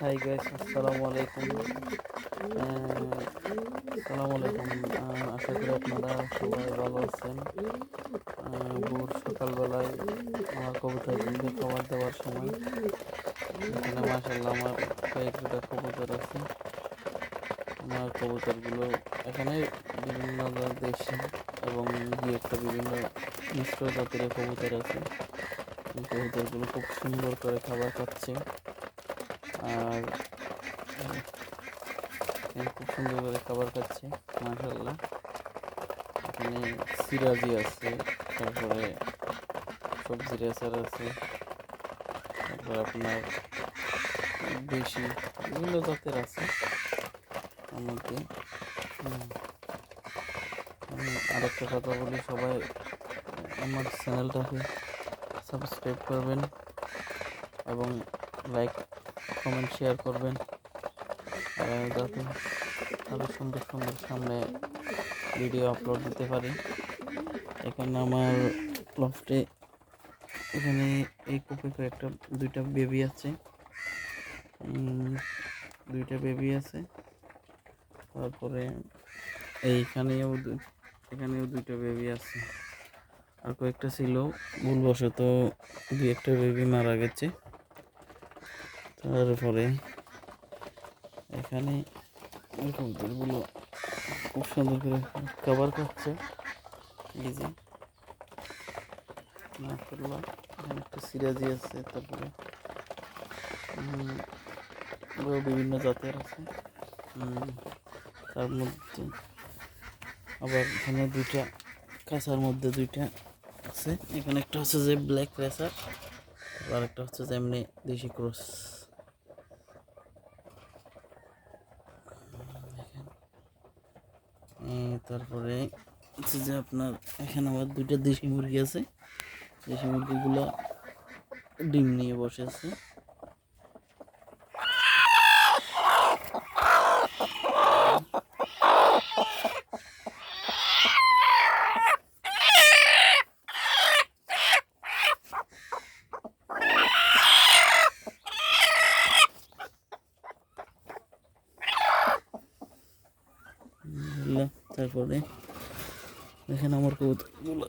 Hi guys আসসালামু আলাইকুম। আসসালামু আলাইকুম। আশা করি আপনারা সবাই ভালো আছেন। ভোর সকালবেলায় আমার কবুতরগুলোকে খাবার দেওয়ার সময়। এখানে মাসাল্লাহ আমার কয়েকটা কবুতর আছে। আমার কবুতরগুলো এখানে বিভিন্ন দেশি এবং দু একটা বিভিন্ন মিশ্র জাতির কবুতর আছে। কবুতরগুলো খুব সুন্দর করে খাবার খাচ্ছে। আর খুব সুন্দর করে খাবার খাচ্ছে মাশাল্লাহ এখানে সিরাজি আছে তারপরে সবজি রেসার আছে তারপর আপনার দেশি বিভিন্ন জাতের আছে। তার মধ্যে হুম, আমি আরেকটা কথা বলি সবাই আমার চ্যানেলটাকে সাবস্ক্রাইব করবেন এবং লাইক কমেন্ট শেয়ার করবেন। যাতে আরও সুন্দর সুন্দর সামনে ভিডিও আপলোড দিতে পারি। এখানে আমার লফটে এখানে এই কপি একটা দুইটা বেবি আছে। দুইটা বেবি আছে। তারপরে এইখানেও এখানেও দুইটা বেবি আছে। আর কয়েকটা ছিল। ভুলবশত দুই একটা বেবি মারা গেছে। তারপরে এখানে এই কবুতরগুলো খুব সুন্দর করে কভার মাশাআল্লাহ, এখানে একটা সিরাজি আছে, তারপরে বিভিন্ন জাতের আছে। তার মধ্যে আবার এখানে দুইটা কাঁচার মধ্যে দুইটা আছে। এখানে একটা হচ্ছে যে ব্ল্যাক রেসার আর একটা হচ্ছে যে এমনি দেশি ক্রস তারপরে হচ্ছে যে আপনার এখানে আবার দুইটা দেশি মুরগি আছে। দেশি মুরগিগুলো ডিম নিয়ে বসে আছে। তারপরে এখানে আমার কবুতরগুলো।